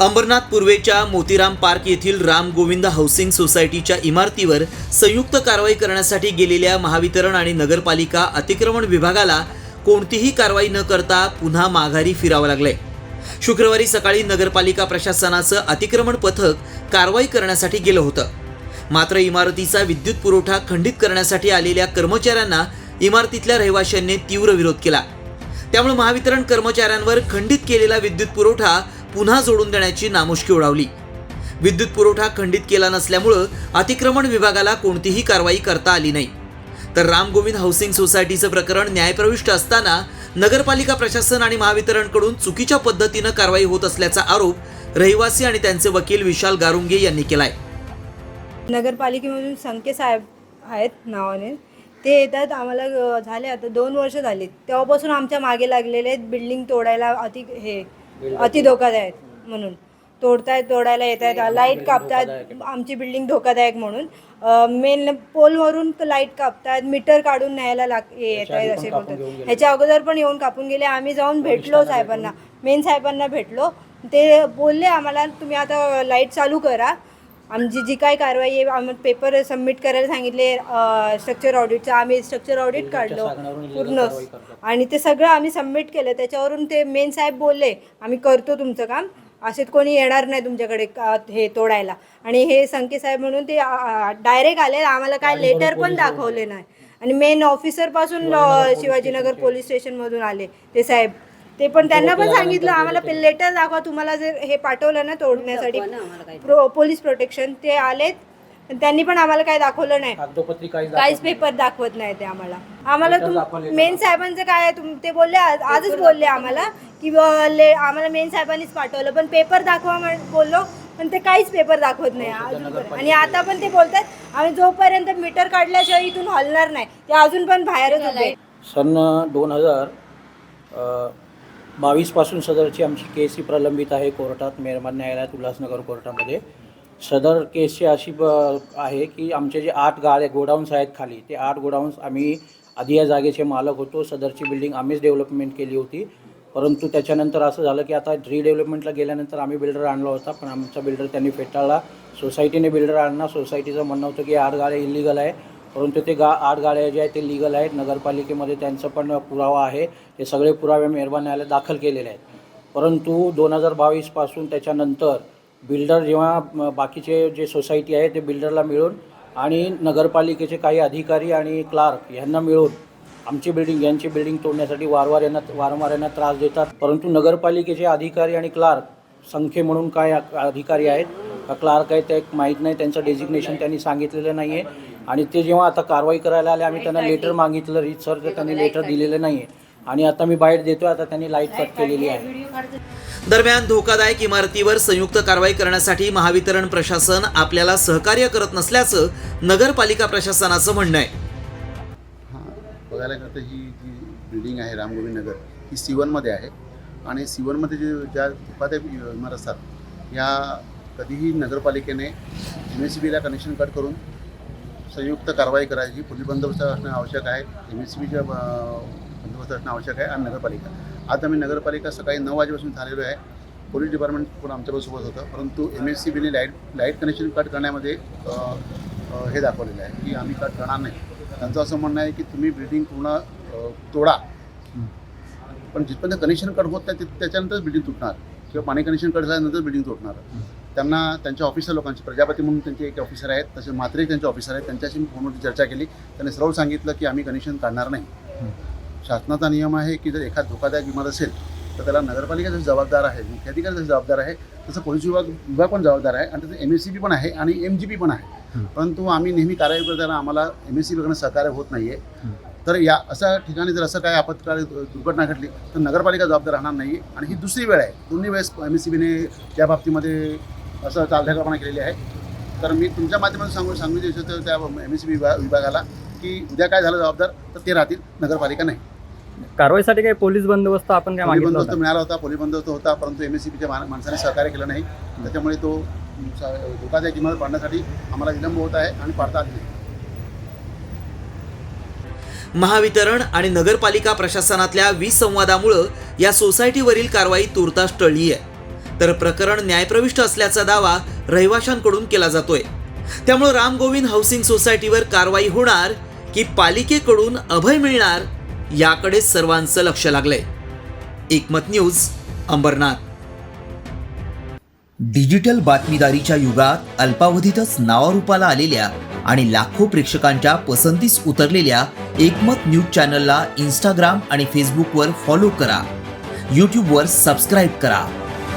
अंबरनाथ पूर्वेच्या मोतीराम पार्क येथील राम गोविंद हाऊसिंग सोसायटीच्या इमारतीवर संयुक्त कारवाई करण्यासाठी गेलेल्या महावितरण आणि नगरपालिका अतिक्रमण विभागाला कोणतीही कारवाई न करता पुन्हा माघारी फिरावं लागलंय. शुक्रवारी सकाळी नगरपालिका प्रशासनाचं अतिक्रमण पथक कारवाई करण्यासाठी गेलं होतं. मात्र इमारतीचा विद्युत पुरवठा खंडित करण्यासाठी आलेल्या कर्मचाऱ्यांना इमारतीतल्या रहिवाशांनी तीव्र विरोध केला. त्यामुळे महावितरण कर्मचाऱ्यांवर खंडित केलेला विद्युत पुरवठा पुन्हा जोडून देण्याची नामुष्की उडावली. विद्युत पुरवठा खंडित केला नसल्यामुळं अतिक्रमण विभागाला कोणतीही कारवाई करता आली नाही. तर राम गोविंद हाऊसिंग सोसायटीचं प्रकरण न्यायप्रविष्ट असताना नगरपालिका प्रशासन आणि महावितरणकडून चुकीच्या पद्धतीनं कारवाई होत असल्याचा आरोप रहिवासी आणि त्यांचे वकील विशाल गारुंगे यांनी केलाय. नगरपालिकेमधून संके साहेब आहेत नावाने. ते येतात आम्हाला झाले आता दोन वर्ष झाली. तेव्हापासून आमच्या मागे लागलेले आहेत. बिल्डिंग तोडायला अति हे अति धोकादायक म्हणून. तोडतायत तोडायला येत आहेत लाइट कापतात आमची बिल्डिंग धोकादायक म्हणून. मेन पोलवरून लाइट कापतात मीटर काढून न्यायला लाग येत आहेत असे बोलतात. ह्याच्या अगोदर पण येऊन कापून गेले. आम्ही जाऊन भेटलो साहेबांना. मेन साहेबांना भेटलो. ते बोलले आम्हाला तुम्ही आता लाइट चालू करा. आमची जी काय कारवाई आहे आम्ही पेपर सबमिट करायला सांगितले स्ट्रक्चर ऑडिटचं आम्ही स्ट्रक्चर ऑडिट काढलो पूर्ण. आणि ते सगळं आम्ही सबमिट केलं. त्याच्यावरून ते मेन साहेब बोलले आम्ही करतो तुमचं काम. असे कोणी येणार नाही तुमच्याकडे हे तोडायला. आणि हे संके साहेब म्हणून ते डायरेक्ट आले. आम्हाला काय लेटर पण दाखवले नाही. आणि मेन ऑफिसरपासून शिवाजीनगर पोलीस स्टेशनमधून आले ते साहेब. ते पण त्यांना पण सांगितलं आम्हाला लेटर दाखवा तुम्हाला जर हे पाठवलं ना तोडण्यासाठी. प्रो पोलीस प्रोटेक्शन ते आलेत. पण त्यांनी पण आम्हाला काय दाखवलं नाही. कागदोपत्री काही काहीच पेपर दाखवत नाही ते आम्हाला. आम्हाला तुम मेन साहेबांचं काय आहे तुम ते बोलले आज- आजच बोलले आम्हाला की ब- ले आम्हाला मेन साहेबांनीच पाठवलं. पण पेपर दाखवा म्हण- बोललो पण ते काहीच पेपर दाखवत नाही. अजून आणि आता पण ते बोलतात आम्ही जोपर्यंत मीटर काढल्याशिवाय इथून हलणार नाही. ते अजून पण बाहेरच उभे सन दोन हजार बावीसपासून सदरची आमची केस ही प्रलंबित आहे कोर्टात मेहरबान न्यायालयात उल्हासनगर कोर्टामध्ये. सदर केसची अशी ब आहे की आमचे जे आठ गाळे गोडाऊन्स आहेत खाली ते आठ गोडाऊन्स आम्ही आधी या जागेचे मालक होतो. सदरची बिल्डिंग आम्हीच डेव्हलपमेंट केली होती. परंतु त्याच्यानंतर असं झालं की आता रिडेव्हलपमेंटला गेल्यानंतर आम्ही बिल्डर आणला होता पण आमचा बिल्डर त्यांनी फेटाळला. सोसायटीने बिल्डर आणला. सोसायटीचं म्हणणं होतं की आठ गाळे इलिगल आहे. परंतु ते गा आठ गाड्या ज्या आहेत ते लिगल आहेत. नगरपालिकेमध्ये त्यांचं पण पुरावा आहे. ते सगळे पुरावे मेहरबान न्यायालयात दाखल केलेले आहेत. परंतु दोन हजार बावीसपासून त्याच्यानंतर बिल्डर जेव्हा बाकीचे जे सोसायटी आहे ते बिल्डरला मिळून आणि नगरपालिकेचे काही अधिकारी आणि क्लार्क यांना मिळून आमची बिल्डिंग यांची बिल्डिंग तोडण्यासाठी वारंवार यांना वारंवार यांना त्रास देतात. परंतु नगरपालिकेचे अधिकारी आणि क्लार्क संख्ये म्हणून काय अधिकारी आहेत? का क्लार्क आहेत ते एक माहीत नाही. त्यांचं डेजिग्नेशन त्यांनी सांगितलेलं नाही आहे आणि ते जेव्हा आता कारवाई करायला आले आम्ही त्यांना लेटर मागितलं. रीत सर तर त्यांनी लेटर दिलेलं नाही आहे आणि आता मी बाहेर देतो आता त्यांनी लाइट कट केलेली आहे. दरम्यान धोकादायक इमारतीवर संयुक्त कारवाई करण्यासाठी महावितरण प्रशासन आपल्याला सहकार्य करत नसल्याचं नगरपालिका प्रशासनाचं म्हणणं आहे. हां बघायला गेलं तर ही जी बिल्डिंग आहे रामगोविंद नगर ही सी वनमध्ये आहे. आणि सी वनमध्ये जे ज्या धोकादायक इमारत असतात या कधीही नगरपालिकेने एम एस सी बीला कनेक्शन कट करून संयुक्त कारवाई करायची. पोलीस बंदोबस्त असणं आवश्यक आहे. एम एस सी बीच्या बंदोबस्त असणं आवश्यक आहे आणि नगरपालिका. आज आम्ही नगरपालिका सकाळी नऊ वाजेपासून झालेलो आहे. पोलीस डिपार्टमेंट पण आमच्यासोबत होतं. परंतु एम एस सी बीने लाइट लाइट कनेक्शन कट करण्यामध्ये हे दाखवलेलं आहे की आम्ही कट करणार नाही. त्यांचं असं म्हणणं आहे की तुम्ही बिल्डिंग पूर्ण तोडा. पण जिथपर्यंत कनेक्शन कट होत नाही तिथ- त्याच्यानंतरच बिल्डिंग तुटणार. किंवा पाणी कनेक्शन कट झाल्यानंतर बिल्डिंग तुटणार. त्यांना त्यांच्या ऑफिसर लोकांची प्रजापती म्हणून त्यांचे एक ऑफिसर आहेत तसे म्हात्रे त्यांचे ऑफिसर आहेत. त्यांच्याशी मी फोनवरती चर्चा केली. त्यांनी सरळ सांगितलं की आम्ही कनेक्शन काढणार नाही. शासनाचा नियम आहे की जर एखाद धोकादायक इमारत असेल तर त्याला नगरपालिका जसं जबाबदार आहे मुख्याधिकारी जसं जबाबदार आहे तसं पोलीस विभाग विभाग पण जबाबदार आहे आणि तसं एम एस सी बी पण आहे आणि एम जी पी पण आहे. परंतु आम्ही नेहमी कारवाई करताना आम्हाला एम एस सी बीकडनं सहकार्य होत नाही आहे तर या अशा ठिकाणी जर असं काय आपत्काळी दुर्घटना घडली तर नगरपालिका जबाबदार राहणार नाही आणि ही दुसरी वेळ आहे. दोन्ही वेळेस एम एस सी बीने त्या बाबतीमध्ये असं चालढकलपणा केलेली आहे. तर मी तुमच्या माध्यमातून सांगू सांगू इच्छितो त्या एम एस सी बी विभागाला की उद्या काय झालं जबाबदार तर ते राहतील. नगरपालिका नाही. कारवाईसाठी काही पोलीस बंदोबस्त आपण काय पोलीस बंदोबस्त मिळाला होता. पोलीस बंदोबस्त होता परंतु एम एस सी बीच्या माणसाने सहकार्य केलं नाही. त्याच्यामुळे तो धोकादायक इमारत पाडण्यासाठी आम्हाला विलंब होत आहे आणि पाडता आली नाही. महावितरण आणि नगरपालिका प्रशासनातल्या विसंवादामुळं या सोसायटीवरील कारवाई तुर्तास टळली आहे तर प्रकरण न्यायप्रविष्ट असल्याचा दावा रहिवाशांकडून केला जातोय. त्यामुळे राम गोविंद हाऊसिंग सोसायटीवर कारवाई होणार की पालिकेकडून अभय मिळणार याकडे सर्वांचं लक्ष लागलंय. एकमत न्यूज अंबरनाथ. डिजिटल बातमीदारीच्या युगात अल्पावधीतच नावारूपाला आलेल्या आणि लाखो प्रेक्षकांच्या पसंतीस उतरलेल्या एकमत न्यूज चॅनलला इंस्टाग्राम आणि फेसबुकवर फॉलो करा. यूट्यूबवर सबस्क्राईब करा.